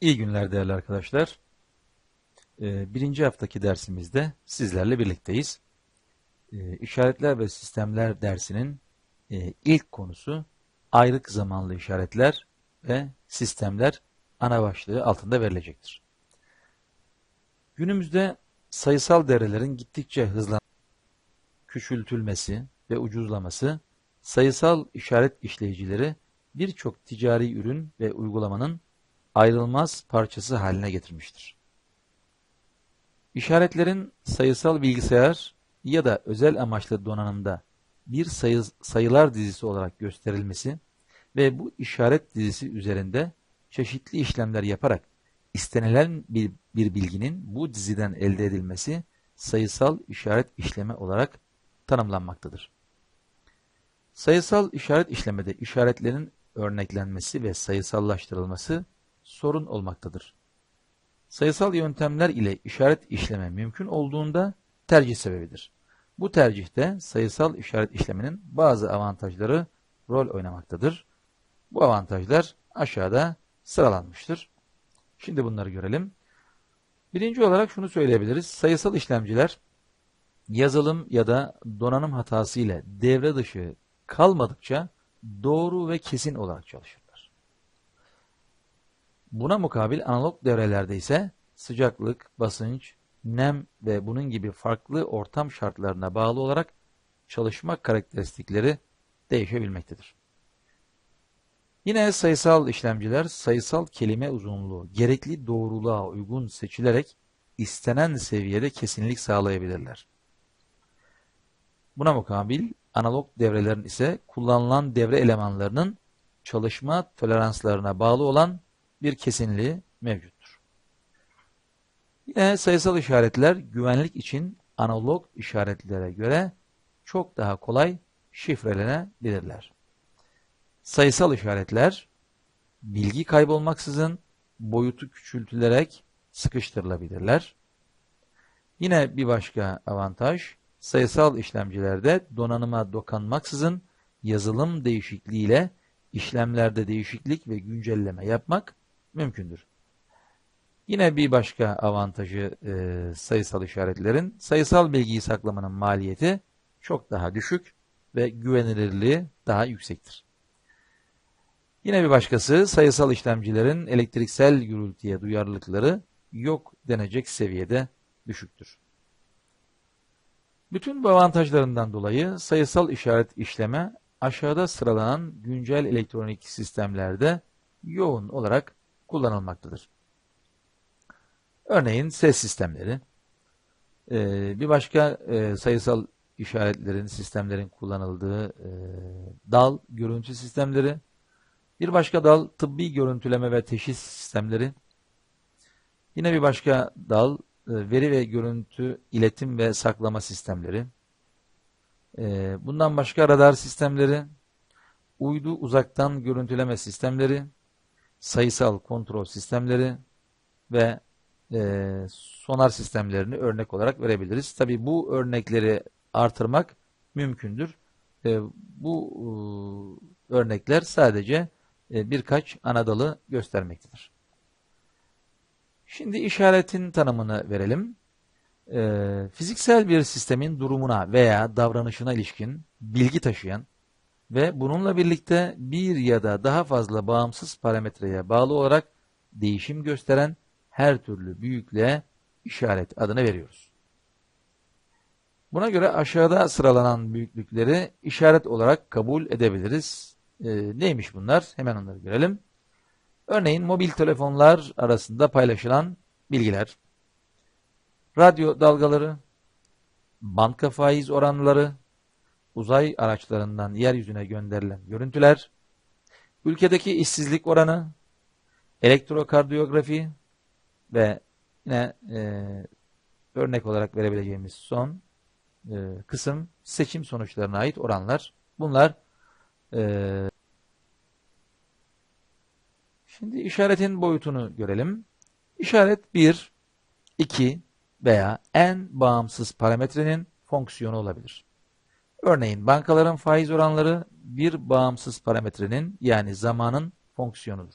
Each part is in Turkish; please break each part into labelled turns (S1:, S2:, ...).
S1: İyi günler değerli arkadaşlar. Ee, birinci haftaki dersimizde sizlerle birlikteyiz. Ee, İşaretler ve sistemler dersinin e, ilk konusu ayrık zamanlı işaretler ve sistemler ana başlığı altında verilecektir. Günümüzde sayısal devrelerin gittikçe hızlan küçültülmesi ve ucuzlaması sayısal işaret işleyicileri birçok ticari ürün ve uygulamanın ayrılmaz parçası haline getirmiştir. İşaretlerin sayısal bilgisayar ya da özel amaçlı donanımda bir sayı, sayılar dizisi olarak gösterilmesi ve bu işaret dizisi üzerinde çeşitli işlemler yaparak istenilen bir, bir bilginin bu diziden elde edilmesi sayısal işaret işleme olarak tanımlanmaktadır. Sayısal işaret işlemede işaretlerin örneklenmesi ve sayısallaştırılması sorun olmaktadır. Sayısal yöntemler ile işaret işleme mümkün olduğunda tercih sebebidir. Bu tercihte sayısal işaret işleminin bazı avantajları rol oynamaktadır. Bu avantajlar aşağıda sıralanmıştır. Şimdi bunları görelim. Birinci olarak şunu söyleyebiliriz. Sayısal işlemciler yazılım ya da donanım hatası ile devre dışı kalmadıkça doğru ve kesin olarak çalışırlar. Buna mukabil analog devrelerde ise sıcaklık, basınç, nem ve bunun gibi farklı ortam şartlarına bağlı olarak çalışma karakteristikleri değişebilmektedir. Yine sayısal işlemciler sayısal kelime uzunluğu gerekli doğruluğa uygun seçilerek istenen seviyede kesinlik sağlayabilirler. Buna mukabil analog devrelerin ise kullanılan devre elemanlarının çalışma toleranslarına bağlı olan bir kesinliği mevcuttur. Yine sayısal işaretler güvenlik için analog işaretlere göre çok daha kolay şifrelenebilirler. Sayısal işaretler bilgi kaybolmaksızın boyutu küçültülerek sıkıştırılabilirler. Yine bir başka avantaj sayısal işlemcilerde donanıma dokanmaksızın yazılım değişikliğiyle işlemlerde değişiklik ve güncelleme yapmak mümkündür. Yine bir başka avantajı e, sayısal işaretlerin sayısal bilgiyi saklamanın maliyeti çok daha düşük ve güvenilirliği daha yüksektir. Yine bir başkası sayısal işlemcilerin elektriksel gürültüye duyarlılıkları yok denecek seviyede düşüktür. Bütün bu avantajlarından dolayı sayısal işaret işleme aşağıda sıralanan güncel elektronik sistemlerde yoğun olarak kullanılmaktadır. Örneğin ses sistemleri, bir başka sayısal işaretlerin, sistemlerin kullanıldığı dal görüntü sistemleri, bir başka dal tıbbi görüntüleme ve teşhis sistemleri, yine bir başka dal e, veri ve görüntü iletim ve saklama sistemleri, e, bundan başka radar sistemleri, uydu uzaktan görüntüleme sistemleri, sayısal kontrol sistemleri ve e, sonar sistemlerini örnek olarak verebiliriz. Tabi bu örnekleri artırmak mümkündür. Bu örnekler sadece birkaç ana dalı göstermektedir. Şimdi işaretin tanımını verelim. Ee, fiziksel bir sistemin durumuna veya davranışına ilişkin bilgi taşıyan ve bununla birlikte bir ya da daha fazla bağımsız parametreye bağlı olarak değişim gösteren her türlü büyüklüğe işaret adını veriyoruz. Buna göre aşağıda sıralanan büyüklükleri işaret olarak kabul edebiliriz. Ee, neymiş bunlar? Hemen onları görelim. Örneğin mobil telefonlar arasında paylaşılan bilgiler, radyo dalgaları, banka faiz oranları, uzay araçlarından yeryüzüne gönderilen görüntüler, ülkedeki işsizlik oranı, elektrokardiyografi ve yine e, örnek olarak verebileceğimiz son e, kısım seçim sonuçlarına ait oranlar. Bunlar e, Şimdi işaretin boyutunu görelim. İşaret 1, 2 veya en bağımsız parametrenin fonksiyonu olabilir. Örneğin bankaların faiz oranları bir bağımsız parametrenin yani zamanın fonksiyonudur.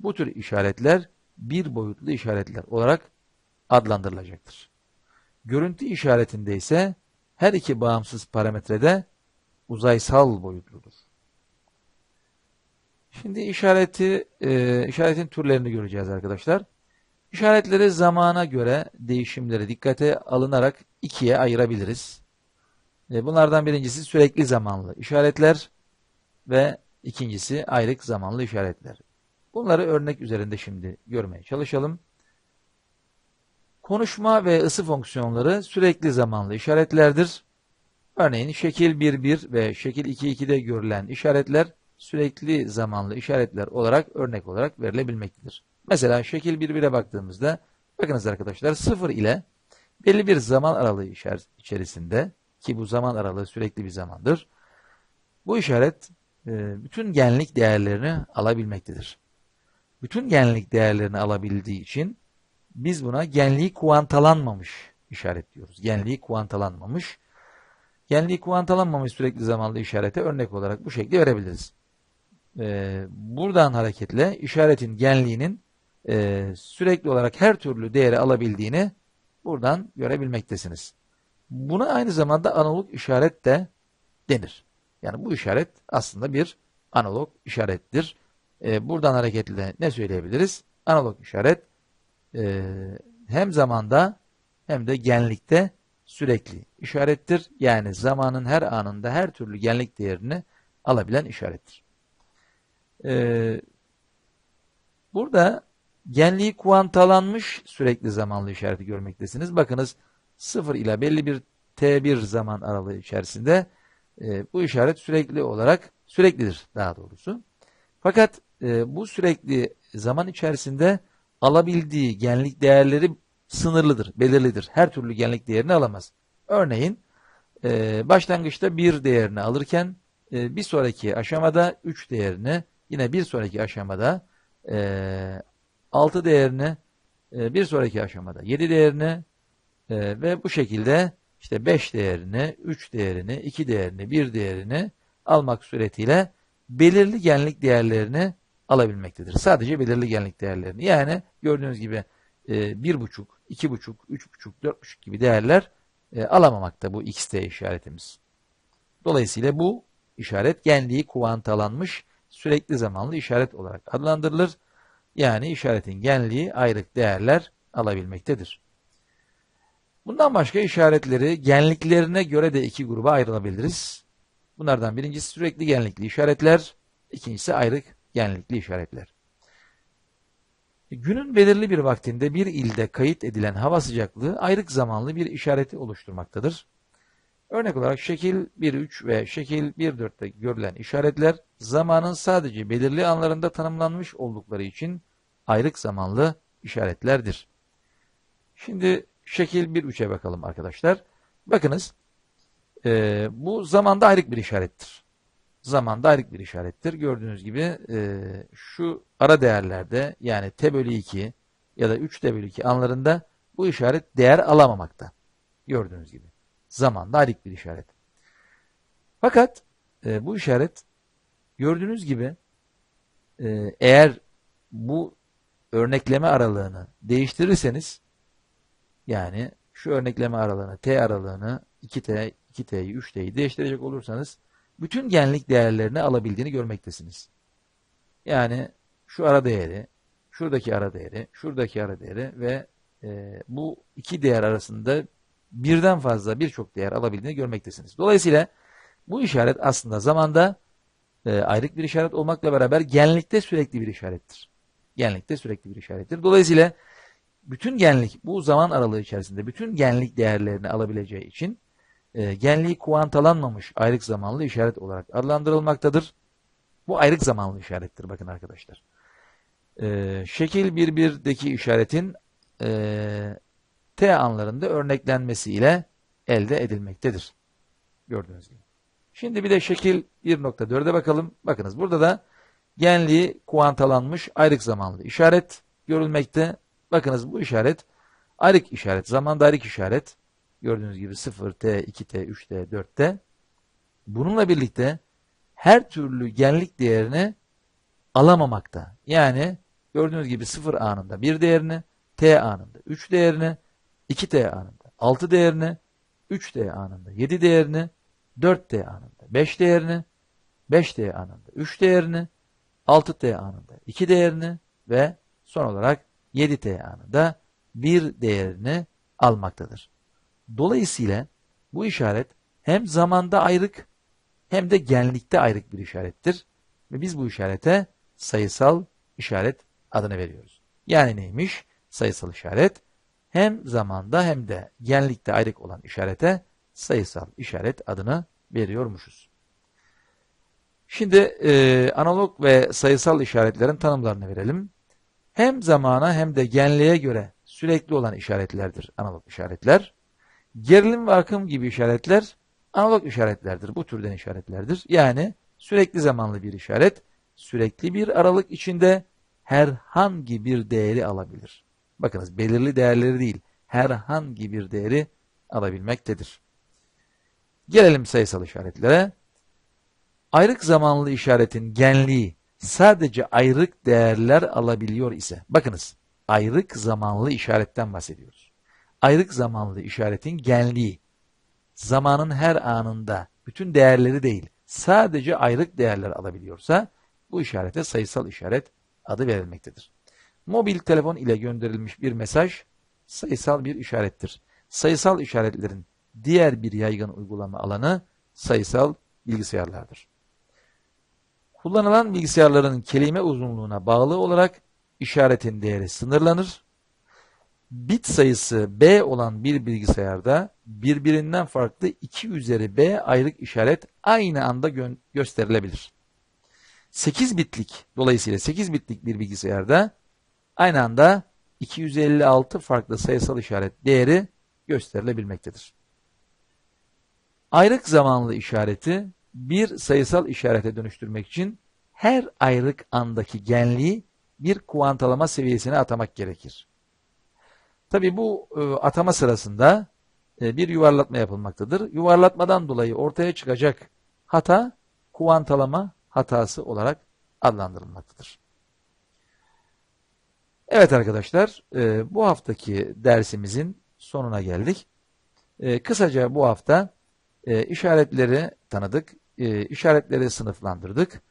S1: Bu tür işaretler bir boyutlu işaretler olarak adlandırılacaktır. Görüntü işaretinde ise her iki bağımsız parametrede uzaysal boyutludur. Şimdi işareti, e, işaretin türlerini göreceğiz arkadaşlar. İşaretleri zamana göre değişimleri dikkate alınarak ikiye ayırabiliriz. E, bunlardan birincisi sürekli zamanlı işaretler ve ikincisi ayrık zamanlı işaretler. Bunları örnek üzerinde şimdi görmeye çalışalım. Konuşma ve ısı fonksiyonları sürekli zamanlı işaretlerdir. Örneğin şekil 1.1 ve şekil 2.2'de görülen işaretler sürekli zamanlı işaretler olarak örnek olarak verilebilmektedir. Mesela şekil 1.1'e baktığımızda bakınız arkadaşlar 0 ile belli bir zaman aralığı içerisinde ki bu zaman aralığı sürekli bir zamandır. Bu işaret e, bütün genlik değerlerini alabilmektedir. Bütün genlik değerlerini alabildiği için biz buna genliği kuantalanmamış işaretliyoruz. Genliği kuantalanmamış. Genliği kuantalanmamış sürekli zamanlı işarete örnek olarak bu şekli verebiliriz. Ee, buradan hareketle işaretin genliğinin e, sürekli olarak her türlü değeri alabildiğini buradan görebilmektesiniz. Buna aynı zamanda analog işaret de denir. Yani bu işaret aslında bir analog işarettir. Ee, buradan hareketle ne söyleyebiliriz? Analog işaret e, hem zamanda hem de genlikte sürekli işarettir. Yani zamanın her anında her türlü genlik değerini alabilen işarettir. Ee, burada genliği kuantalanmış sürekli zamanlı işareti görmektesiniz. Bakınız 0 ile belli bir t1 zaman aralığı içerisinde e, bu işaret sürekli olarak süreklidir daha doğrusu. Fakat e, bu sürekli zaman içerisinde alabildiği genlik değerleri sınırlıdır, belirlidir. Her türlü genlik değerini alamaz. Örneğin e, başlangıçta 1 değerini alırken e, bir sonraki aşamada 3 değerini, yine bir sonraki aşamada e, 6 değerini, e, bir sonraki aşamada 7 değerini e, ve bu şekilde işte 5 değerini, 3 değerini, 2 değerini, 1 değerini almak suretiyle belirli genlik değerlerini alabilmektedir. Sadece belirli genlik değerlerini. Yani gördüğünüz gibi e, 1.5, 2.5, 3.5, 4.5 gibi değerler e, alamamakta bu xt işaretimiz. Dolayısıyla bu işaret genliği kuantalanmış sürekli zamanlı işaret olarak adlandırılır. Yani işaretin genliği ayrık değerler alabilmektedir. Bundan başka işaretleri genliklerine göre de iki gruba ayrılabiliriz. Bunlardan birincisi sürekli genlikli işaretler, ikincisi ayrık genlikli işaretler. Günün belirli bir vaktinde bir ilde kayıt edilen hava sıcaklığı ayrık zamanlı bir işareti oluşturmaktadır. Örnek olarak şekil 1.3 ve şekil 1.4'te görülen işaretler zamanın sadece belirli anlarında tanımlanmış oldukları için ayrık zamanlı işaretlerdir. Şimdi şekil 1.3'e bakalım arkadaşlar. Bakınız e, bu zamanda ayrık bir işarettir. Zamanda ayrık bir işarettir. Gördüğünüz gibi e, şu ara değerlerde yani t bölü 2 ya da 3 t bölü 2 anlarında bu işaret değer alamamakta. Gördüğünüz gibi. Zamanda ayrık bir işaret. Fakat e, bu işaret gördüğünüz gibi e, eğer bu örnekleme aralığını değiştirirseniz yani şu örnekleme aralığını, t aralığını 2t, 2t'yi, 3t'yi değiştirecek olursanız bütün genlik değerlerini alabildiğini görmektesiniz. Yani şu ara değeri, şuradaki ara değeri, şuradaki ara değeri ve e, bu iki değer arasında birden fazla birçok değer alabildiğini görmektesiniz. Dolayısıyla bu işaret aslında zamanda e, ayrık bir işaret olmakla beraber genlikte sürekli bir işarettir. Genlikte sürekli bir işarettir. Dolayısıyla bütün genlik bu zaman aralığı içerisinde bütün genlik değerlerini alabileceği için e, genliği kuantalanmamış ayrık zamanlı işaret olarak adlandırılmaktadır. Bu ayrık zamanlı işarettir bakın arkadaşlar. E, şekil 1.1'deki işaretin e, t anlarında örneklenmesiyle elde edilmektedir. Gördüğünüz gibi. Şimdi bir de şekil 1.4'e bakalım. Bakınız burada da genliği kuantalanmış ayrık zamanlı işaret görülmekte. Bakınız bu işaret ayrık işaret, zamanda ayrık işaret. Gördüğünüz gibi 0t, 2t, 3t, 4t. Bununla birlikte her türlü genlik değerini alamamakta. Yani gördüğünüz gibi 0 anında 1 değerini, t anında 3 değerini, 2t anında 6 değerini, 3d anında 7 değerini, 4d anında 5 değerini, 5d anında 3 değerini, 6t anında 2 değerini ve son olarak 7t anında 1 değerini almaktadır. Dolayısıyla bu işaret hem zamanda ayrık hem de genlikte ayrık bir işarettir. Ve biz bu işarete sayısal işaret adını veriyoruz. Yani neymiş? Sayısal işaret hem zamanda hem de genlikte ayrık olan işarete sayısal işaret adını veriyormuşuz. Şimdi e, analog ve sayısal işaretlerin tanımlarını verelim. Hem zamana hem de genliğe göre sürekli olan işaretlerdir analog işaretler. Gerilim ve akım gibi işaretler analog işaretlerdir. Bu türden işaretlerdir. Yani sürekli zamanlı bir işaret sürekli bir aralık içinde herhangi bir değeri alabilir. Bakınız belirli değerleri değil, herhangi bir değeri alabilmektedir. Gelelim sayısal işaretlere. Ayrık zamanlı işaretin genliği sadece ayrık değerler alabiliyor ise, bakınız ayrık zamanlı işaretten bahsediyoruz. Ayrık zamanlı işaretin genliği, zamanın her anında bütün değerleri değil, sadece ayrık değerler alabiliyorsa, bu işarete sayısal işaret adı verilmektedir. Mobil telefon ile gönderilmiş bir mesaj sayısal bir işarettir. Sayısal işaretlerin diğer bir yaygın uygulama alanı sayısal bilgisayarlardır. Kullanılan bilgisayarların kelime uzunluğuna bağlı olarak işaretin değeri sınırlanır. Bit sayısı B olan bir bilgisayarda birbirinden farklı 2 üzeri B ayrık işaret aynı anda gö gösterilebilir. 8 bitlik dolayısıyla 8 bitlik bir bilgisayarda aynı anda 256 farklı sayısal işaret değeri gösterilebilmektedir. Ayrık zamanlı işareti bir sayısal işarete dönüştürmek için her ayrık andaki genliği bir kuantalama seviyesine atamak gerekir. Tabi bu e, atama sırasında e, bir yuvarlatma yapılmaktadır. Yuvarlatmadan dolayı ortaya çıkacak hata kuantalama hatası olarak adlandırılmaktadır. Evet arkadaşlar, e, bu haftaki dersimizin sonuna geldik. E, kısaca bu hafta e, işaretleri tanıdık, e, işaretleri sınıflandırdık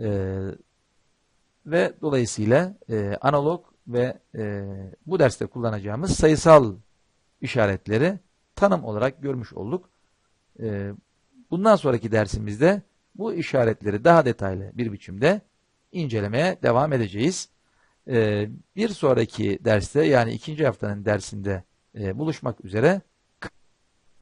S1: e, ve dolayısıyla e, analog ve e, bu derste kullanacağımız sayısal işaretleri tanım olarak görmüş olduk. E, bundan sonraki dersimizde bu işaretleri daha detaylı bir biçimde incelemeye devam edeceğiz. Ee, bir sonraki derste yani ikinci haftanın dersinde e, buluşmak üzere.